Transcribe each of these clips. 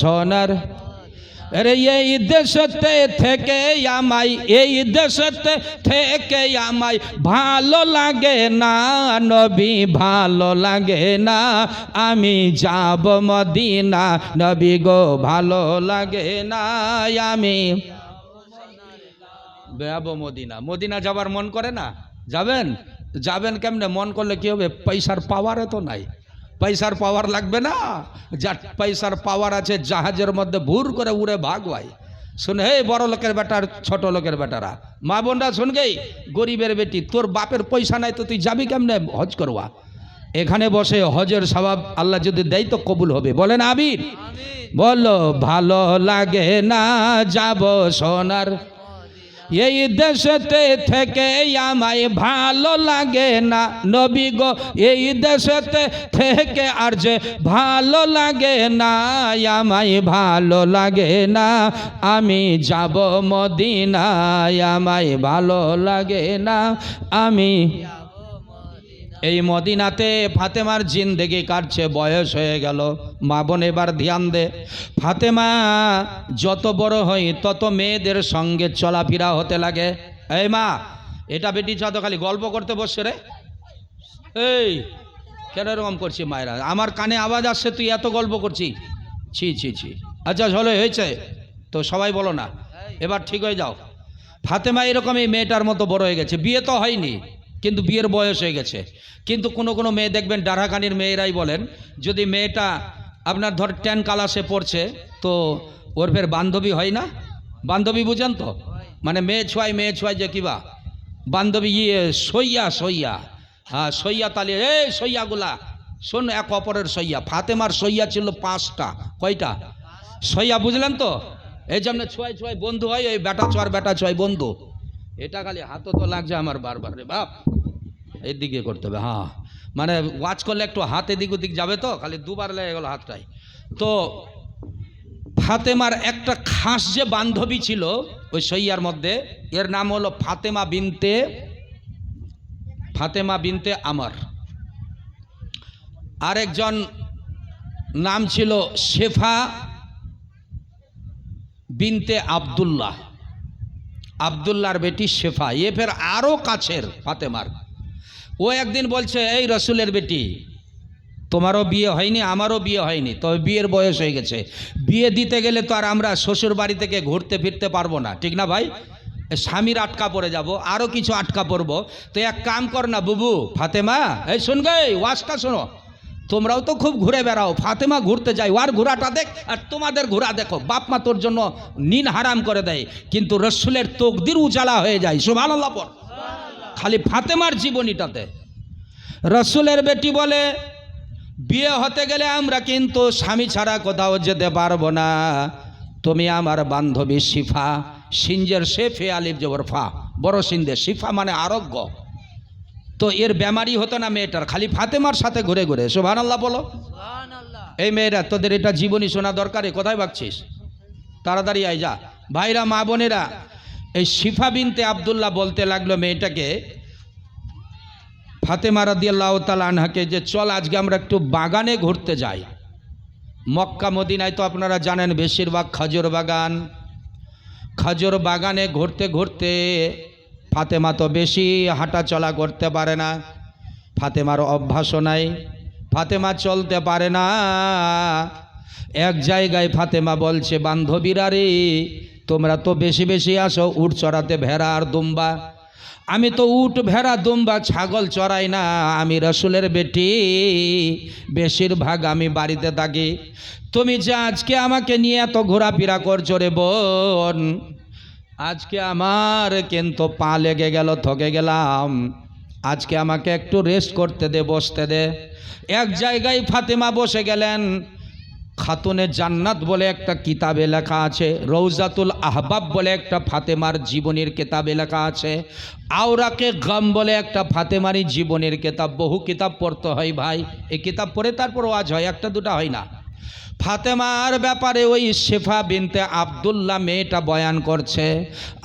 সোনার। আরে এই দেশতে থেকে আমায়, এই দেশতে থেকে আমায় ভালো লাগে না নবী, ভালো লাগে না। আমি যাব মদিনা, নবী গো, ভালো লাগে না। আমি বেয়াবো মদিনা। মদিনা যাবার মন করে না? যাবেন? যাবেন কেমনে? মন করলে কি হবে? পয়সার পাওয়ারে তো নাই। পয়সার পাওয়ার লাগবে না। যা পয়সার পাওয়ার আছে জাহাজের মধ্যে ভুর করে উড়ে ভাগবাই শুনে হে বড় লোকের বেটার ছোট লোকের বেটারা মা বোনরা শুন গেই গরিবের বেটি তোর বাপের পয়সা নাই তো তুই যাবি কেমনে হজ করবা? এখানে বসে হজের স্বভাব আল্লাহ যদি দেয় তো কবুল হবে। বলেন আবির বলো ভালো লাগে না যাব সোনার এই দেশেতে থেকে আমায় ভালো লাগে না, নবী গো, এই দেশেতে থেকে আর যে ভালো লাগে না, আমায় ভালো লাগে না। আমি যাব মদিনায়, আমায় ভালো লাগে না। আমি এই মদিনাতে ফাতেমার জিন্দেগি কাটছে বয়স হয়ে গেল? মা বোন এবার ধ্যান দে। ফাতেমা, যত বড় হয় তত মেয়েদের সঙ্গে চলাফেরা হতে লাগে। এই মা, এটা বেটি ছা তো খালি গল্প করতে বসছে রে। এই, কেন এরকম করছি মায়েরা? আমার কানে আওয়াজ আসছে, তুই এত গল্প করছি ছি ছি ছি। আচ্ছা চলো হয়েছে। তো সবাই বলো না। এবার ঠিক হয়ে যাও। ফাতেমা এরকম এই মেয়েটার মতো বড় হয়ে গেছে। বিয়ে তো হয়নি, কিন্তু বিয়ের বয়স হয়ে গেছে। কিন্তু কোনো কোনো মেয়ে দেখবেন ডারাকানির মেয়েরাই বলেন, যদি মেয়েটা আপনার ধর টেন কালাসে পড়ছে, তো ওর ফের বান্ধবী হয় না? বান্ধবী বুঝেন তো? মানে মেয়ে ছোঁয়াই মেয়ে ছোঁয়াই যে কিবা বান্ধবী ইয়ে সইয়া সইয়া। হ্যাঁ সইয়া তালি, এই সইয়াগুলা শোন এক অপরের সইয়া। ফাতেমার সইয়া ছিল পাঁচটা, কয়টা? সইয়া বুঝলেন তো? এই জন্য ছোঁয়াই ছোঁয়াই বন্ধু হয় ওই বেটা ছোঁয়ার বেটা ছোঁয়াই বন্ধু। এটা খালি হাতও তো লাগছে আমার বারবার, রে বাপ। এর দিকে করতে হবে হ্যাঁ। মানে ওয়াচ করলে একটু হাত এদিক ওদিক যাবে তো? খালি দুবার লেগে গেল হাতটাই। তো ফাতেমার একটা খাস যে বান্ধবী ছিল, ওই সইয়ার মধ্যে, এর নাম হলো ফাতেমা বিনতে ফাতেমা বিনতে আমার। আরেকজন নাম ছিল শেফা বিনতে আবদুল্লাহ। আবদুল্লাহর বেটি শেফা। এ ফের আরও কাছের ফাতেমার। ও একদিন বলছে, এই রসুলের বেটি, তোমারও বিয়ে হয়নি, আমারও বিয়ে হয়নি, তবে বিয়ের বয়স হয়ে গেছে। বিয়ে দিতে গেলে তো আর আমরা শ্বশুর বাড়ি থেকে ঘুরতে ফিরতে পারব না, ঠিক না ভাই? স্বামীর আটকা পড়ে যাব আরও কিছু আটকা পড়ব। তো এক কাম কর না বুবু, ফাতেমা, এই শুন গে ওয়াজটা শোনো। তোমরাও তো খুব ঘুরে বেড়াও, ফাতেমা ঘুরতে যাই ওর ঘোরাটা দেখ আর তোমাদের ঘোরা দেখো, বাপ মা তোর জন্য নিন হারাম করে দেয়, কিন্তু রসুলের তকদির উজালা হয়ে যায় সুভান পর খালি ফাতেমার জীবনীটাতে। রসুলের বেটি বলে বিয়ে হতে গেলে আমরা কিন্তু স্বামী ছাড়া কোথাও যেতে পারব না। তুমি আমার বান্ধবী শিফা সিঞ্জের শেফে আলিফ জবর ফা বড় সিন্ধে। শিফা মানে আরোগ্য। তো এর বেমারি হতো না মেয়েটার খালি ফাতেমার সাথে ঘুরে ঘুরে। সোভান আল্লাহ বলো এই মেয়েরা তোদের এটা জীবনী শোনা দরকারে কোথায় ভাবছিস তাড়াতাড়ি আয় যা। ভাইরা মা বোনেরা এই শিফা বিনতে আবদুল্লাহ বলতে লাগল মেয়েটাকে, ফাতেমা রাদিয়াল্লাহ তাল আনহাকে যে চল আজকে আমরা একটু বাগানে ঘুরতে যাই। মক্কা, মদিনায় তো আপনারা জানেন বেশিরভাগ খাজুর বাগান। খাজুর বাগানে ঘুরতে ঘুরতে ফাতেমা তো বেশি হাঁটা চলা করতে পারে না। ফাতেমার অভ্যাসও নাই, ফাতেমা চলতে পারে না। এক জায়গায় ফাতেমা বলছে, বান্ধবীরা রে তোমরা তো বেশি বেশি আসো উঠ চড়াতে ভেড়া আর দুম্বা। আমি তো উট, ভেড়া, দুম্বা, ছাগল চড়াই না, আমি রসুলের বেটি। বেশিরভাগ আমি বাড়িতে থাকি। তুমি যে আজকে আমাকে নিয়ে এত ঘোরাফেরা করছ রে বোন, আজকে আমার কিন্তু পা লেগে গেল থকে গেলাম। আজকে আমাকে একটু রেস্ট করতে দে, বসতে দে। এক জায়গায় ফাতেমা বসে গেলেন। খাতুনে জান্নাত বলে একটা কিতাবে লেখা আছে রৌজাতুল আহবাব বলে একটা ফাতেমার জীবনের কেতাবে লেখা আছে, আওরাকে গম বলে একটা ফাতেমারি জীবনের কেতাব, বহু কিতাব পড়তে হয় ভাই। এই কিতাব পড়ে তারপর ওয়াজ হয়, একটা দুটা হয় না। ফাতেমার ব্যাপারে ওই শেফা বিনতে আবদুল্লাহ মেয়েটা বয়ান করছে।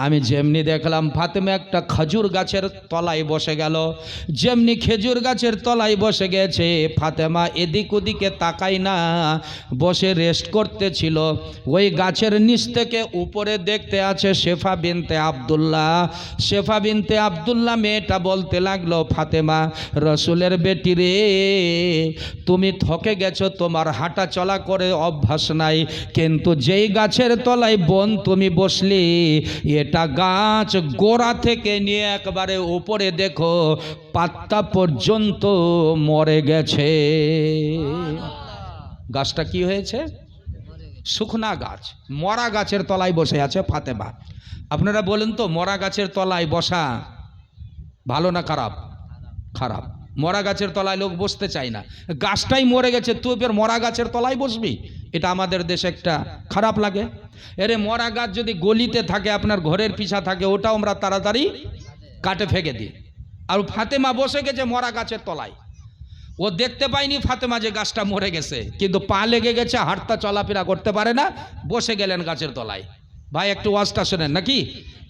আমি যেমনি দেখলাম ফাতেমা একটা খেজুর গাছের তলায় বসে গেল। যেমনি খেজুর গাছের তলায় বসে গেছে, ফাতেমা এদিক ওদিকে তাকাই না, বসে রেস্ট করতেছিল। ওই গাছের নিচ থেকে উপরে দেখতে আছে শেফা বিনতে আবদুল্লাহ। শেফা বিনতে আবদুল্লাহ মেয়েটা বলতে লাগল, ফাতেমা, রসুলের বেটি রে তুমি থকে গেছো, তোমার হাঁটা চলা করে অভ্যাস নাই। কিন্তু যেই গাছের তলায় বন তুমি বসলি, এটা গাছ গোড়া থেকে নিয়ে একবারে উপরে দেখো পাত্তা পর্যন্ত মরে গেছে। গাছটা কি হয়েছে? শুকনা গাছ। মরা গাছের তলায় বসে আছে ফাতেমা। আপনারা বলেন তো, মরা গাছের তলায় বসা ভালো না খারাপ? খারাপ। মরা গাছের তলায় লোক বসতে চায় না। গাছটাই মরে গেছে, তুই ফের মরা গাছের তলায় বসবি? এটা আমাদের দেশে একটা খারাপ লাগে। এরে মরা গাছ যদি গলিতে থাকে, আপনার ঘরের পিছা থাকে, ওটাও আমরা তাড়াতাড়ি কাটে ফেঁকে দিই। আর ফাতেমা বসে গেছে মরা গাছের তলায়। ও দেখতে পায়নি ফাতেমা যে গাছটা মরে গেছে, কিন্তু পা লেগে গেছে, হাঁটতা, চলাফেরা করতে পারে না, বসে গেলেন গাছের তলায়। ভাই, একটু ওয়াজটা শোনেন, নাকি?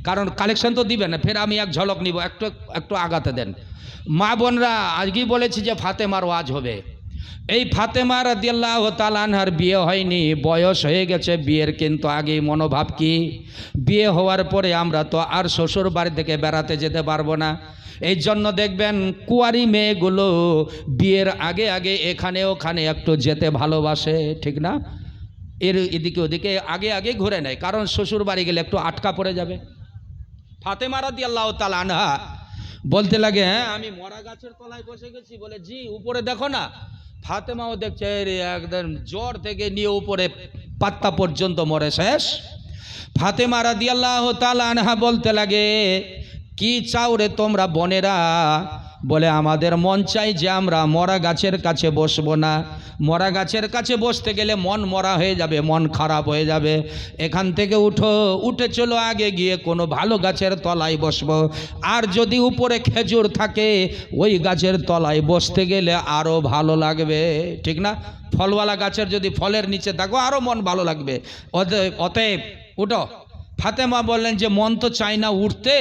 কারণ কালেকশন তো দিবেন না ফের আমি এক ঝলক নিব, একটু একটু আগাতে দেন। মা বোনরা, আজকেই বলেছি যে ফাতেমার ওয়াজ হবে। এই ফাতেমা রাদিয়াল্লাহ তালানহার বিয়ে হয়নি, বয়স হয়ে গেছে বিয়ের, কিন্তু আগে মনোভাব কি? বিয়ে হওয়ার পরে আমরা তো আর শ্বশুর বাড়ি থেকে বেড়াতে যেতে পারব না। এই জন্য দেখবেন, কুয়ারি মেয়েগুলো বিয়ের আগে আগে এখানে, ওখানে একটু যেতে ভালোবাসে, ঠিক না? এর এদিকে ওদিকে আগে আগে ঘুরে নেয়। কারণ শ্বশুর বাড়ি গেলে একটু আটকা পড়ে যাবে। ফাতেমা রাদি আল্লাহ তালানহা বলতে লাগে হ্যাঁ আমি মরা গাছের তলায় বসে গেছি। বলে, জি, উপরে দেখো না। ফাতেমাও দেখছে রে একদম জ্বর থেকে নিয়ে উপরে পাত্তা পর্যন্ত মরে শেষ। ফাতেমা রাদি আল্লাহ তালানহা বলতে লাগে, কি চাও রে তোমরা বোনেরা? বলে, আমাদের মন চাই যে আমরা মরা গাছের কাছে বসবো না। মরা গাছের কাছে বসতে গেলে মন মরা হয়ে যাবে, মন খারাপ হয়ে যাবে। এখান থেকে উঠো, উঠে চলো, আগে গিয়ে কোনো ভালো গাছের তলায় বসবো। আর যদি উপরে খেজুর থাকে, ওই গাছের তলায় বসতে গেলে আরও ভালো লাগবে। ঠিক না? ফলওয়ালা গাছের যদি ফলের নিচে থাকো আরও মন ভালো লাগবে। অতএব উঠো। ফাতেমা বললেন যে, মন তো চাই না উঠতে।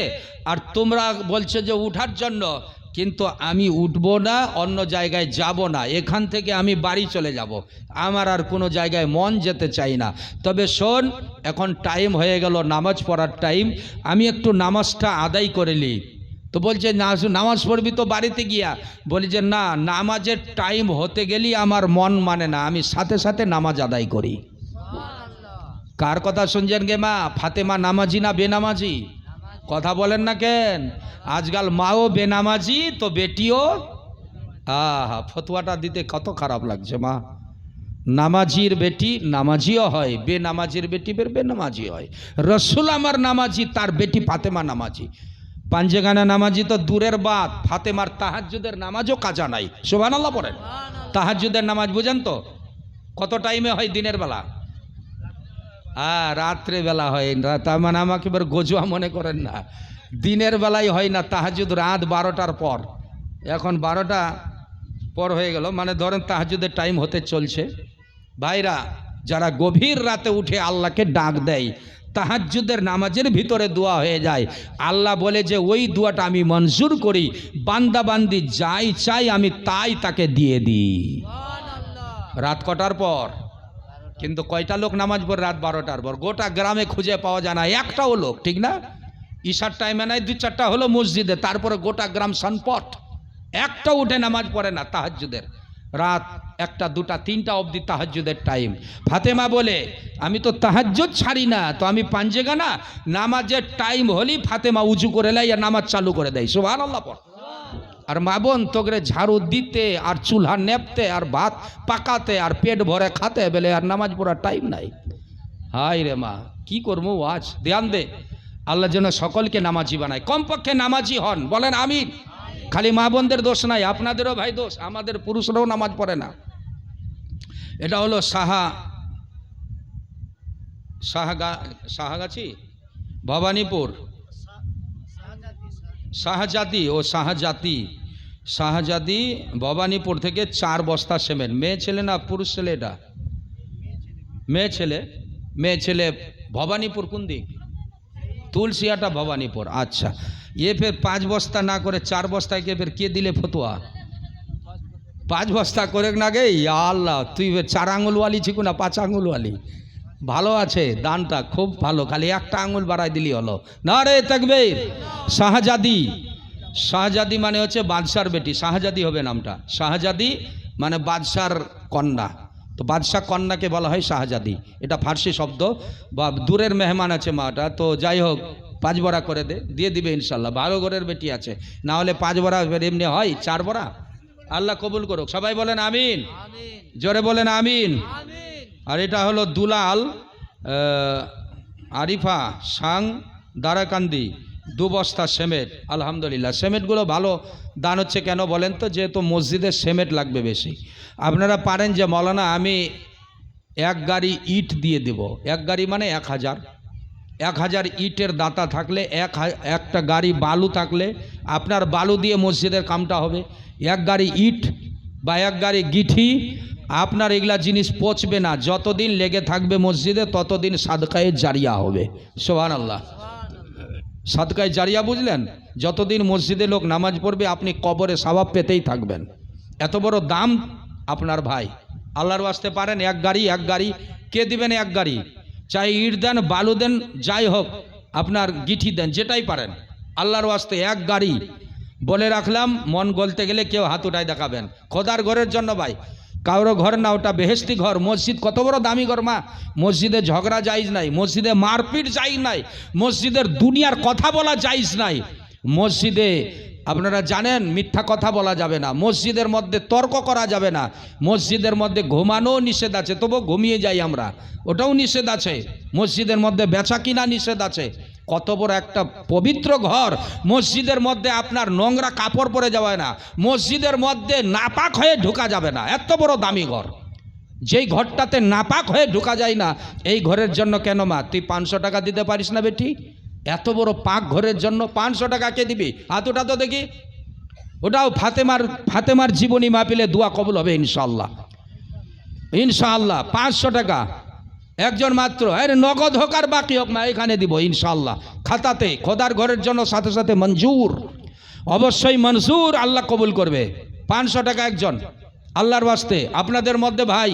আর তোমরা বলছো যে, উঠার জন্য। কিন্তু আমি উঠবো না অন্য জায়গায় যাব না। এখান থেকে আমি বাড়ি চলে যাব। আমার আর কোনো জায়গায় মন যেতে চাই না। তবে শোন এখন টাইম হয়ে গেল নামাজ পড়ার টাইম আমি একটু নামাজটা আদায় করে নিই। তো বলছে না নামাজ পড়বি তো বাড়িতে গিয়া। বলি যে না নামাজের টাইম হতে গেলেই আমার মন মানে না। আমি সাথে সাথে নামাজ আদায় করি। কার কথা শুনছেন গে মা? ফাতেমা নামাজি না বেনামাজি? কথা বলেন না কেন? আজকাল মাও বেনামাজি তো বেটিও। আহা ফতুয়াটা দিতে কত খারাপ লাগছে মা। নামাজির বেটি নামাজিও হয় বেনামাজির বেটি বের বেনামাজি হয়। রসুল আমার নামাজি তার বেটি ফাতেমা নামাজি। পাঞ্জেগানা নামাজি তো দূরের বাদ ফাতেমার তাহাজ্জুদের নামাজও কাজা নাই। শোভান আল্লাহ পড়েন তাহাজ্জুদের নামাজ বুঝেন তো? কত টাইমে হয় দিনের বেলা? হ্যাঁ রাত্রে বেলা হয় না। তার মানে আমাকে এবার গজুয়া মনে করেন না। দিনের বেলায় হয় না তাহাজুদ রাত বারোটার পর। এখন বারোটা পর হয়ে গেল মানে ধরেন তাহাজুদের টাইম হতে চলছে। ভাইরা যারা গভীর রাতে উঠে আল্লাহকে ডাক দেয় তাহাজ্জুদের নামাজের ভিতরে দোয়া হয়ে যায়। আল্লাহ বলে যে ওই দোয়াটা আমি মঞ্জুর করি। বান্দাবান্দি যাই চাই আমি তাই তাকে দিয়ে দিই। রাত কটার পর? কিন্তু কয়টা লোক নামাজ পড়ে রাত বারোটার পর? গোটা গ্রামে খুঁজে পাওয়া যায় না, একটাও লোক, ঠিক না? ঈশার টাইমে নাই, দুই চারটা হলো মসজিদে, তারপরে গোটা গ্রাম সনপট। একটা উঠে নামাজ পড়ে না তাহাজ্জুদের। রাত একটা, দুটা, তিনটা অবধি তাহাজ্জুদের টাইম ফাতেমা বলে, আমি তো তাহাজ্জুদ ছাড়ি না, তো আমি পাঞ্জেগা না? নামাজের টাইম হলেই ফাতেমা উঁচু করে লাই আর নামাজ চালু করে দেয়। সুভান আল্লাহ পড়। আর মা বোন তোকে ঝাড়ু দিতে আর চুলহা নেপতে আর ভাত পাকাতে আর পেট ভরে খাতে বেলে আর নামাজ পড়ার টাইম নাই। হাই রে মা, কি করব আজ? ধ্যান দে। আল্লাহ যেন সকলকে নামাজি বানায়। কমপক্ষে নামাজি হন। বলেন আমি খালি মা বোনদের দোষ নাই, আপনাদেরও ভাই দোষ, আমাদের পুরুষরাও নামাজ পড়ে না। এটা হলো সাহা সাহাগা সাহাগাছি ভবানীপুর। শাহজাদি ও শাহজাতি। শাহজাদি ভবানীপুর থেকে চার বস্তা সেমেন্ট মেয়ে ছেলে না পুরুষ ছেলে এটা? মেয়ে ছেলে। মেয়ে ছেলে ভবানীপুর কোন দিক? তুলসিয়াটা ভবানীপুর। আচ্ছা। এ ফের পাঁচ বস্তা না করে চার বস্তায় কে ফের কে দিলে ফতুয়া? পাঁচ বস্তা করে না গে? আল্লাহ, তুই চার আঙুলওয়ালি ছিকু না পাঁচ আঙুলওয়ালি। ভালো আছে দানটা খুব ভালো খালি একটা আঙুল বাড়াই দিলি হলো। না রে তাকবীর। শাহজাদি। শাহজাদি মানে হচ্ছে বাদশার বেটি শাহজাদি হবে নামটা। শাহজাদি মানে বাদশার কন্যা। তো বাদশাহ কন্যাকে বলা হয় শাহজাদি। এটা ফার্সি শব্দ। বা দূরের মেহমান আছে মাটা তো যাই হোক পাঁচ বড়া করে দে দিয়ে দিবে ইনশাল্লাহ। বারো ঘরের বেটি আছে। না হলে পাঁচ বড়া এমনি হয় চার বড়া? আল্লাহ কবুল করুক। সবাই বলেন আমিন। জোরে বলেন আমিন। আর এটা হলো দুলাল আরিফা সাং দারাকান্দি দু বস্তা সেমেট, আলহামদুলিল্লাহ। সেমেটগুলো ভালো, দান হচ্ছে কেন বলেন তো? যেহেতু মসজিদে সেমেট লাগবে বেশি। আপনারা পারেন যে, মলানা, আমি এক গাড়ি ইট দিয়ে দেব। এক গাড়ি মানে এক হাজার। এক হাজার ইটের দাতা থাকলে, এক একটা গাড়ি বালু থাকলে, আপনার বালু দিয়ে মসজিদের কামটা হবে। এক গাড়ি ইট বা এক গাড়ি গিঠি আপনার এগুলা জিনিস পচবে না। যতদিন লেগে থাকবে মসজিদে, ততদিন সাদকায়ে জারিয়া হবে। সোহান আল্লাহ সাদকায় জারিয়া বুঝলেন? যতদিন মসজিদে লোক নামাজ পড়বে, আপনি কবরে স্বভাব পেতেই থাকবেন। এত বড় দাম আপনার ভাই। আল্লাহর বাস্তে পারেন, এক গাড়ি এক গাড়ি। কে দিবেন এক গাড়ি? চাই ইট দেন, বালু দেন, যাই হোক, আপনার গিঠি দেন, যেটাই পারেন। আল্লাহর ওয়াস্তে এক গাড়ি। বলে রাখলাম, মন গলতে গেলে কেউ হাত উঠায় দেখাবেন। খোদার ঘরের জন্য ভাই কারও ঘর না, ওটা বেহেস্তি ঘর। মসজিদ কত বড় দামি ঘর, মা? মসজিদে ঝগড়া যাইজ নাই, মসজিদে মারপিট যাই নাই, মসজিদের দুনিয়ার কথা বলা যাইজ নাই। মসজিদে, আপনারা জানেন, মিথ্যা কথা বলা যাবে না। মসজিদের মধ্যে তর্ক করা যাবে না। মসজিদের মধ্যে ঘুমানোও নিষেধ আছে তবু ঘুমিয়ে যাই আমরা। ওটাও নিষেধ আছে। মসজিদের মধ্যে বেচা কিনা নিষেধ আছে। কত বড় একটা পবিত্র ঘর। মসজিদের মধ্যে আপনার নোংরা কাপড় পরে যাবে না। মসজিদের মধ্যে নাপাক হয়ে ঢোকা যাবে না। এত বড় দামি ঘর। যেই ঘরটাতে নাপাক হয়ে ঢোকা যায় না, এই ঘরের জন্য কেন মা? তুই পাঁচশো টাকা দিতে পারিস না বেটি? এত বড় পাক ঘরের জন্য পাঁচশো টাকা কে দিবি? হাতুটা তো দেখি। ওটাও ফাতেমার ফাতেমার জীবনী মাপিলে দোয়া কবুল হবে ইনশাল্লাহ ইনশাআল্লাহ, পাঁচশো টাকা। একজন মাত্র। আরে নগদ হোক আর বাকি হোক মা এখানে দিব ইনশাল্লাহ খাতাতে, খোদার ঘরের জন্য সাথে সাথে মঞ্জুর। অবশ্যই মনজুর আল্লাহ কবুল করবে। পাঁচশো টাকা একজন। আল্লাহর বাস্তে আপনাদের মধ্যে ভাই,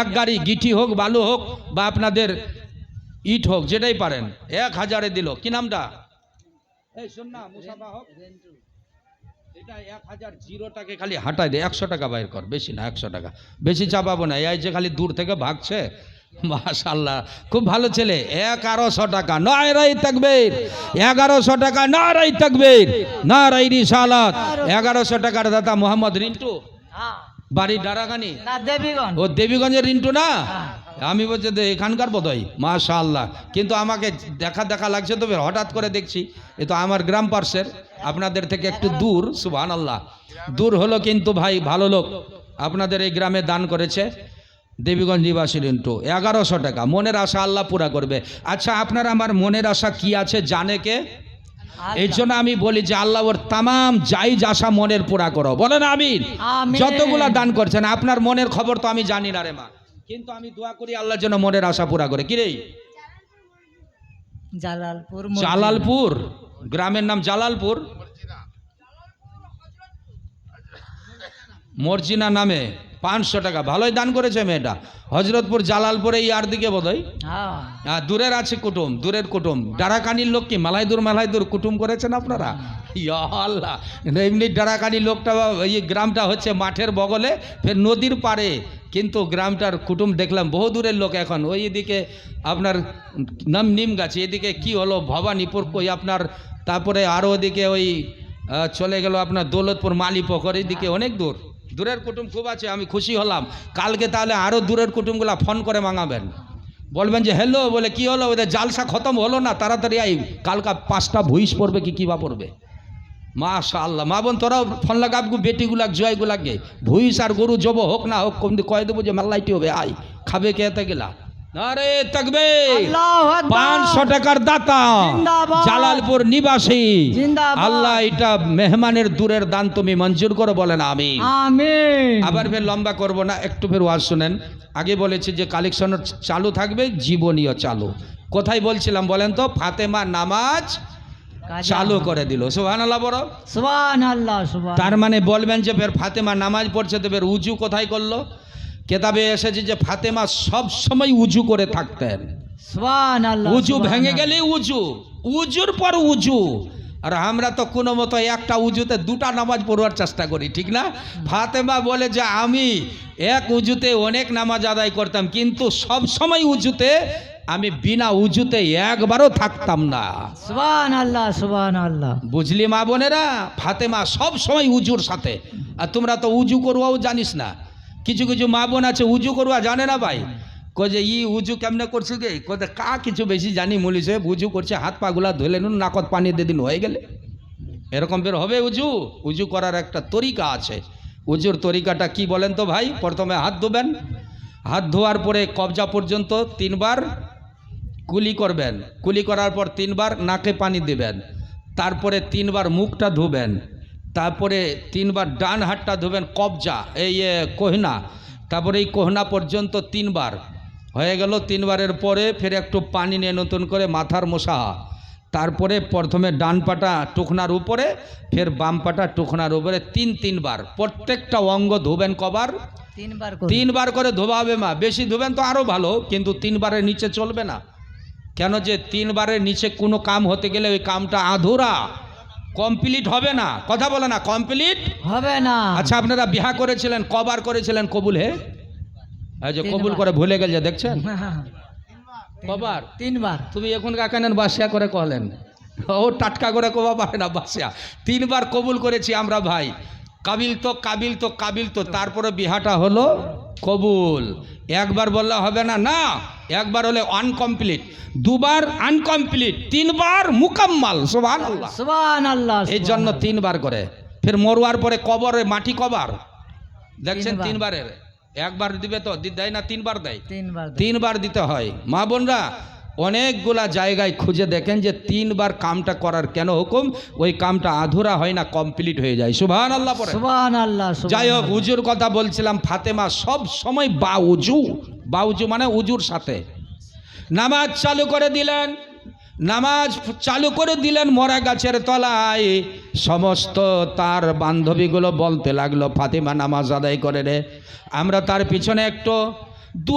এক গাড়ি গিঠি হোক, বালু হোক, বা আপনাদের ইট হোক, যেটাই পারেন, এক হাজারে দিল। কি নামটা? শোন না হোক। এটা এক হাজার জিরোটাকে খালি হাঁটাই দে। একশো টাকা বাইর কর, বেশি না, একশো টাকা। বেশি চাপাবো না এই যে খালি দূর থেকে ভাগছে মাশাল্লাহ খুব ভালো ছেলে। এগারোশো টাকা। নয় রাই থাকবের এগারোশো টাকা না রাই থাকবের না রাই রিসালাত। এগারোশো টাকার দাদা মোহাম্মদ রিন্টু। হ্যাঁ। বাড়ি ডারাগানি? ও দেবীগঞ্জের রিন্টু না? আমি বলছি এখানকার বোধহয়? মাশা আল্লাহ কিন্তু আমাকে দেখা দেখা লাগছে তো বের হঠাৎ করে দেখছি। এ তো আমার গ্রাম পার্শ্বের। আপনাদের থেকে একটু দূর সুবহান আল্লাহ দূর হলো কিন্তু ভাই ভালো লোক। আপনাদের এই গ্রামে দান করেছে। দেবীগঞ্জ নিবাসী রিন্টু এগারোশো টাকা। মনের আশা আল্লাহ পুরা করবে। আচ্ছা আপনার আমার মনের আশা কি আছে? জানে কে? এই জন্য আমি বলি যে আল্লাহ ওর তামাম জাইজ আশা মনের পুরা করো। বলেন আমিন। আমিন। যতগুলা দান করছেন আপনার মনের খবর তো আমি জানি না রে মা। কিন্তু আমি দোয়া করি আল্লাহর জন্য মনের আশা পুরা করে। কি রে? জালালপুর জালালপুর? গ্রামের নাম জালালপুর? মর্জিনা নামে? পাঁচশো টাকা। ভালোই দান করেছে মেয়েটা। হজরতপুর জালালপুরে ইয়ার দিকে বোধহয়? হ্যাঁ। দূরের আছে কুটুম দূরের কুটুম। ডারাকানির লোক কি? মালাইদুর মালাইদুর কুটুম করেছেন আপনারা? ইয়া আল্লাহ। এমনি ডারাকানি লোকটা এই গ্রামটা হচ্ছে মাঠের বগলে ফের নদীর পাড়ে। কিন্তু গ্রামটার কুটুম দেখলাম বহু দূরের লোক এখন। ওই দিকে আপনার নাম নিম গাছ এদিকে কি হলো? ভবানীপুর কই আপনার? তারপরে আরও ওদিকে ওই চলে গেল আপনার দৌলতপুর মালিপোখর এদিকে অনেক দূর। দূরের কুটুম খুব আছে, আমি খুশি হলাম। কালকে তাহলে আরও দূরের কুটুমগুলা ফোন করে মাঙাবেন। বলবেন যে, হ্যালো, বলে, কি হলো? ওদের জালসা খতম হলো না, তাড়াতাড়ি আই কালকা পাঁচটা ভুইস পড়বে কি কিবা পড়বে? মাশা আল্লাহ মা বোন, তোরাও ফোন লাগাবগু বেটিগুলাক জয়গুলাকে ভুইস আর গরু জব হোক না হোক কম কয়ে দেবো যে, মাল্লাইটি হবে আই খাবে কে গেলা? পাঁচশো টাকার দাতা। জালালপুর নিবাসী। আল্লাহ এটা মেহমানের দূরের দান তুমি মঞ্জুর করো বলেন আমি আবার ফের লম্বা করব না একটু ফের ওয়াজ শুনেন। আগে বলেছি যে কালেকশন চালু থাকবে জীবনীয় চালু। কোথায় বলছিলাম বলেন তো? ফাতেমা নামাজ চালু করে দিল। সুহান আল্লাহ বড় সুবহানাল্লাহ। সুবহান তার মানে বলবেন যে ফের ফাতেমা নামাজ পড়ছে তো ফের উজু কোথায় করল? কেতাবে এসেছে যে ফাতেমা সব সময় উজু করে থাকতেন। উজু ভেঙে। গেলে উজু। উজুর পর উজু। আর আমরা তো কোনো মতো একটা উজুতে দুটা নামাজ পড়বার চেষ্টা করি ঠিক না? ফাতেমা বলে যে আমি এক উজুতে অনেক নামাজ আদায় করতাম কিন্তু সব সময় উজুতে আমি বিনা উজুতে একবারও থাকতাম না। সুবহানাল্লাহ সুবহানাল্লাহ। বুঝলি মা বোনেরা? ফাতেমা সব সময় উজুর সাথে। আর তোমরা তো উজু করুয়াও জানিস না। কিছু কিছু মা বোন আছে, উজু করুয়া জানে না ভাই। যে, ই উজু কেমনে করছে গে? কোথায় কা কিছু বেশি জানি মুলিশে উজু করছে, হাত পাগুলা ধুলে নুন, নাকত পানি দিয়ে দিন, হয়ে গেলে। এরকম বের হবে উজু? উজু করার একটা তরিকা আছে। উজুর তরিকাটা কি বলেন তো ভাই? প্রথমে হাত ধোবেন। হাত ধোয়ার পরে কবজা পর্যন্ত তিনবার কুলি করবেন। কুলি করার পর তিনবার নাকে পানি দিবেন। তারপরে তিনবার মুখটা ধুবেন। তারপরে তিনবার ডান হাতটা ধুবেন কবজা এই কোহনা। তারপরে এই কোহনা পর্যন্ত তিনবার। হয়ে গেল তিনবারের পরে ফের একটু পানি নিয়ে নতুন করে মাথার মশা। তারপরে প্রথমে ডান পাটা টুকনার উপরে ফের বাম পাটা টুকনার উপরে তিন তিনবার। প্রত্যেকটা অঙ্গ ধুবেন কবার। তিনবার তিনবার করে ধোবাবে মা। বেশি ধোবেন তো আরও ভালো কিন্তু তিনবারের নিচে চলবে না। কেন যে তিনবারের নিচে কোনো কাম হতে গেলে ওই কামটা আধুরা। কমপ্লিট হবে না। কথা বলে না কমপ্লিট? হবে না। আচ্ছা আপনারা বিহা করেছিলেন কবার করেছিলেন কবুল হে? এই যে কবুল করে ভুলে গেল যে দেখছেন? কবার? তিনবার। তুমি এখন কাকানেন বাসিয়া করে কলেন? ও টাটকা করে কবা পারে না বাসিয়া। তিনবার কবুল করেছি আমরা ভাই। কাবিল তো কাবিল তো কাবিল তো তারপরে বিহাটা হলো কবুল। একবার বললে হবে না না একবার হলে আনকমপ্লিট দুবার আনকমপ্লিট তিনবার মুকাম্মাল সোভান সুবহানাল্লাহ এই জন্য তিনবার করে। ফের মরুয়ার পরে কবরে মাটি কবার। দেখছেন তিনবারের? একবার দিবে তো দেয় না তিনবার দেয়। তিনবার দিতে হয়। মা বোনরা অনেকগুলা জায়গায় খুঁজে দেখেন যে তিনবার কামটা করার কেন হুকুম? ওই কামটা আধুরা হয় না কমপ্লিট হয়ে যায়। সুভান আল্লাহ পরে সুবহানাল্লাহ। যাই হোক উজুর কথা বলছিলাম ফাতেমা সব সময় বা উজু বা উজু মানে উজুর সাথে। নামাজ চালু করে দিলেন নামাজ চালু করে দিলেন মরা গাছের তলায়। সমস্ত তার বান্ধবীগুলো বলতে লাগল ফাতেমা নামাজ আদায় করে রে আমরা তার পিছনে একটু দু